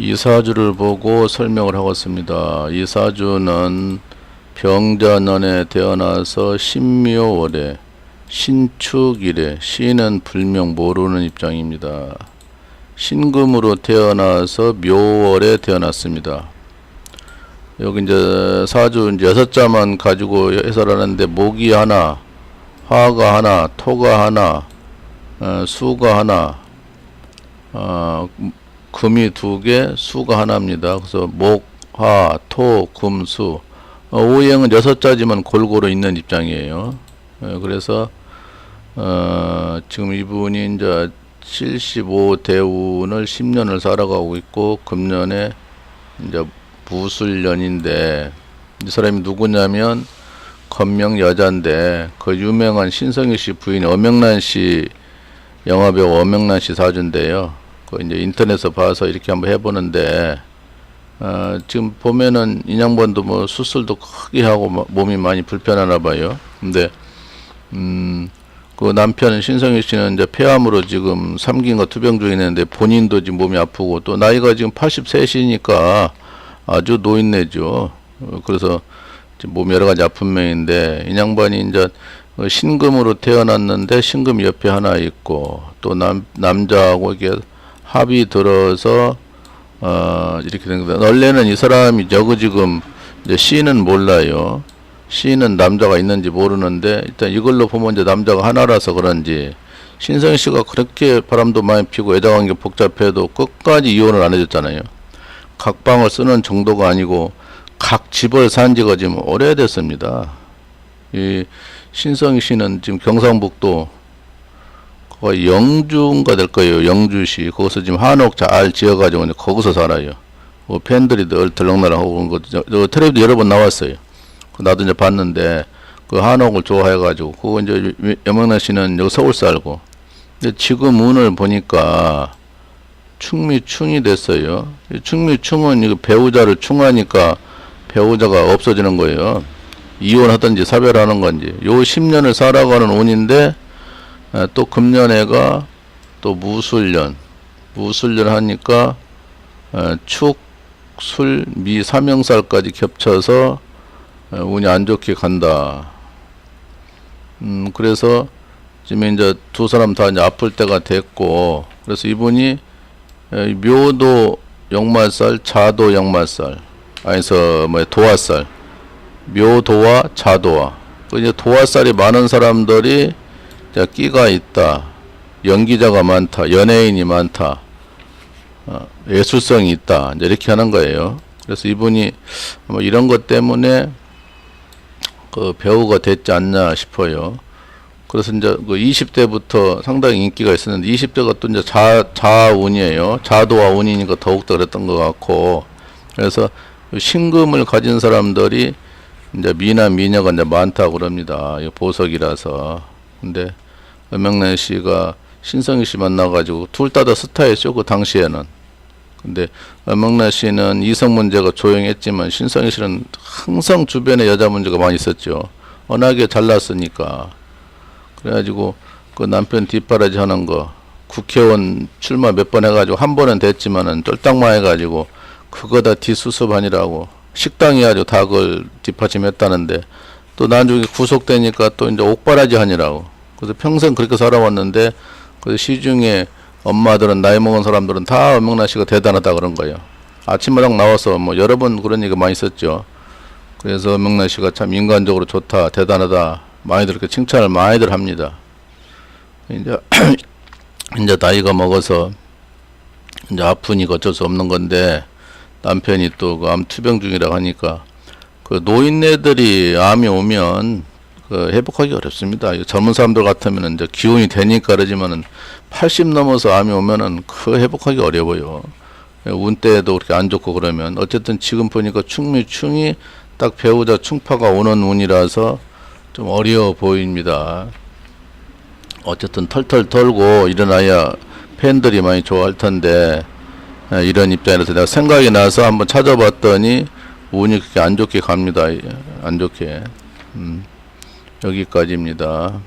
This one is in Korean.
이 사주를 보고 설명을 하겠습니다. 이 사주는 병자년에 태어나서 신묘월에 신축일에 신은 불명 모르는 입장입니다. 신금으로 태어나서 묘월에 태어났습니다. 여기 이제 사주 여섯 자만 가지고 해설하는데 목이 하나, 화가 하나, 토가 하나, 어, 수가 하나, 어, 금이 두 개, 수가 하나입니다. 그래서 목, 화, 토, 금, 수. 어, 오행은 여섯 자지만 골고루 있는 입장이에요. 어, 그래서 어, 지금 이분이 이제 75 대운을 10년을 살아가고 있고 금년에 이제 무술년인데 이 사람이 누구냐면 건명 여자인데 그 유명한 신성희 씨 부인 엄영란 씨 영화배우 엄영란 씨 사주인데요. 그 이제 인터넷에서 봐서 이렇게 한번 해보는데 어, 지금 보면은 인양반도 뭐 수술도 크게 하고 마- 몸이 많이 불편하나 봐요. 근데 음, 그 남편 신성희 씨는 이제 폐암으로 지금 삼긴과 투병 중에 있는데 본인도 지금 몸이 아프고 또 나이가 지금 83이니까 아주 노인네죠. 어, 그래서 지금 몸 여러 가지 아픈 명인데 이 양반이 이제 그 신금으로 태어났는데 신금 옆에 하나 있고 또 남 남자하고 이게 합이 들어서 어 이렇게 된 거다. 원래는 이 사람이 저거 지금 이제 씨는 몰라요. 씨는 남자가 있는지 모르는데 일단 이걸로 보면 이제 남자가 하나라서 그런지 신성 씨가 그렇게 바람도 많이 피고 애자관계 복잡해도 끝까지 이혼을 안 해줬잖아요. 각 방을 쓰는 정도가 아니고 각 집을 산 지가 지금 오래됐습니다. 이 신성희 씨는 지금 경상북도 거의 영주인가 될 거예요. 영주시. 거기서 지금 한옥 잘 지어가지고 거기서 살아요. 뭐 팬들이 늘 들락날락 하고 그런 거, 텔레비도 여러 번 나왔어요. 그 나도 이제 봤는데 그 한옥을 좋아해가지고 그거 이제 여명란 씨는 여기 서울 살고. 근데 지금 운을 보니까 충미충이 됐어요. 이 충미충은 이거 배우자를 충하니까 배우자가 없어지는 거예요. 이혼하든지 사별하는 건지. 요 10년을 살아가는 운인데 에, 또 금년애가 또 무술년, 무술년 하니까 에, 축, 술, 미, 삼형살까지 겹쳐서 에, 운이 안 좋게 간다. 음, 그래서 지금 이제 두 사람 다 이제 아플 때가 됐고, 그래서 이분이 에, 묘도 역말살, 자도 역말살, 아니서 뭐 도화살, 묘도와 자도화. 그 이제 도화살이 많은 사람들이 자, 끼가 있다. 연기자가 많다. 연예인이 많다. 어, 예술성이 있다. 이제 이렇게 하는 거예요. 그래서 이분이 뭐 이런 것 때문에 그 배우가 됐지 않나 싶어요. 그래서 이제 그 20대부터 상당히 인기가 있었는데 20대가 또 이제 자, 자운이에요. 자도와 운이니까 더욱더 그랬던 것 같고 그래서 신금을 가진 사람들이 이제 미나 미녀가 이제 많다고 그럽니다. 이 보석이라서. 근데 엄명란 씨가 신성희 씨 만나가지고 둘 다 다 스타였죠. 그 당시에는. 근데 엄명란 씨는 이성 문제가 조용했지만 신성희 씨는 항상 주변에 여자 문제가 많이 있었죠. 워낙에 잘났으니까. 그래가지고 그 남편 뒷바라지 하는 거 국회의원 출마 몇 번 해가지고 한 번은 됐지만은 쫄딱만 해가지고 그거 다 뒷수습하니라고 식당이 아주 다 그걸 뒷받침했다는데 또 나중에 구속되니까 또 이제 옥바라지 하니라고 그래서 평생 그렇게 살아왔는데 그 시중에 엄마들은 나이 먹은 사람들은 다 엄명란 씨가 대단하다 그런 거예요. 아침마당 나와서 뭐 여러 번 그런 얘기가 많이 있었죠. 그래서 엄명란 씨가 참 인간적으로 좋다, 대단하다 많이들 이렇게 칭찬을 많이들 합니다. 이제 이제 나이가 먹어서 이제 아프니까 어쩔 수 없는 건데 남편이 또 그 암 투병 중이라고 하니까 그 노인네들이 암이 오면 그 회복하기 어렵습니다. 이 젊은 사람들 같으면은 이제 기운이 되니까 그러지만은 80 넘어서 암이 오면은 그 회복하기 어려워요. 운 때도 그렇게 안 좋고 그러면 어쨌든 지금 보니까 충미 충이 딱 배우자 충파가 오는 운이라서 좀 어려워 보입니다. 어쨌든 털털 털고 일어나야 팬들이 많이 좋아할 텐데 에, 이런 입장이라서 내가 생각이 나서 한번 찾아봤더니 운이 그렇게 안 좋게 갑니다. 안 좋게. 음, 여기까지입니다.